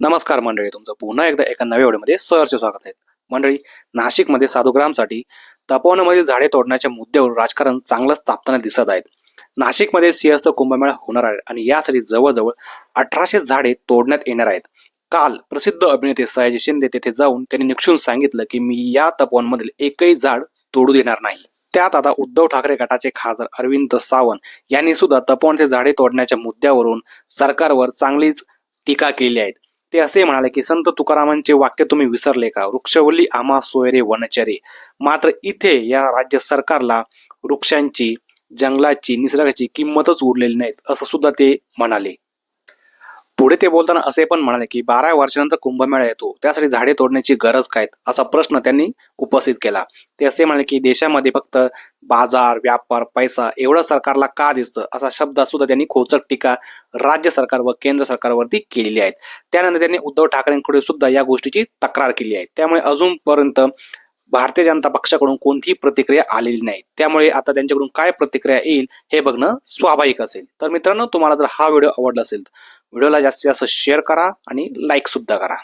नमस्कार मंडळी तुमचं पुन्हा एकदा एका नव्या व्हिडिओमध्ये सहर्ष स्वागत आहे. मंडळी नाशिकमध्ये साधुग्रामसाठी तपोवनामधील झाडे तोडण्याच्या मुद्द्यावर राजकारण चांगलंच तापताना दिसत आहेत. नाशिकमध्ये सिंहस्थ कुंभमेळा होणार आहे आणि यासाठी जवळजवळ अठराशे झाडे तोडण्यात येणार आहेत. काल प्रसिद्ध अभिनेते सयाजी शिंदे तेथे जाऊन त्यांनी निक्षून सांगितलं की मी या तपोवनमधील एकही झाड तोडू देणार नाही. त्यात आता उद्धव ठाकरे गटाचे खासदार अरविंद सावंत यांनी सुद्धा तपोवनचे झाडे तोडण्याच्या मुद्द्यावरून सरकारवर चांगलीच टीका केली आहे. ते असे म्हणाले की संत तुकारामांचे वाक्य तुम्ही विसरले का? वृक्षवल्ली आम्हा सोयरे वनचरे. मात्र इथे या राज्य सरकारला वृक्षांची जंगलाची निसर्गाची किंमतच उरलेली नाहीत असं सुद्धा ते म्हणाले. पुढे ते बोलताना असे पण म्हणाले की बारा वर्षानंतर कुंभमेळा येतो. त्यासाठी झाडे तोडण्याची गरज काय असा प्रश्न त्यांनी उपस्थित केला. ते असे म्हणाले की देशामध्ये फक्त बाजार व्यापार पैसा एवढं सरकारला का दिसतं? असा शब्द सुद्धा त्यांनी खोचक टीका राज्य सरकार व केंद्र सरकारवरती केलेली आहेत. त्यानंतर त्यांनी उद्धव ठाकरेंकडे सुद्धा या गोष्टीची तक्रार केली आहे. त्यामुळे अजूनपर्यंत भारतीय जनता पक्षाकडून कोणतीही प्रतिक्रिया आलेली नाही. त्यामुळे आता त्यांच्याकडून काय प्रतिक्रिया येईल हे बघणं स्वाभाविक असेल. तर मित्रांनो तुम्हाला जर हा व्हिडिओ आवडला असेल व्हिडिओला जास्तीत जास्त शेअर करा आणि लाईक सुद्धा करा.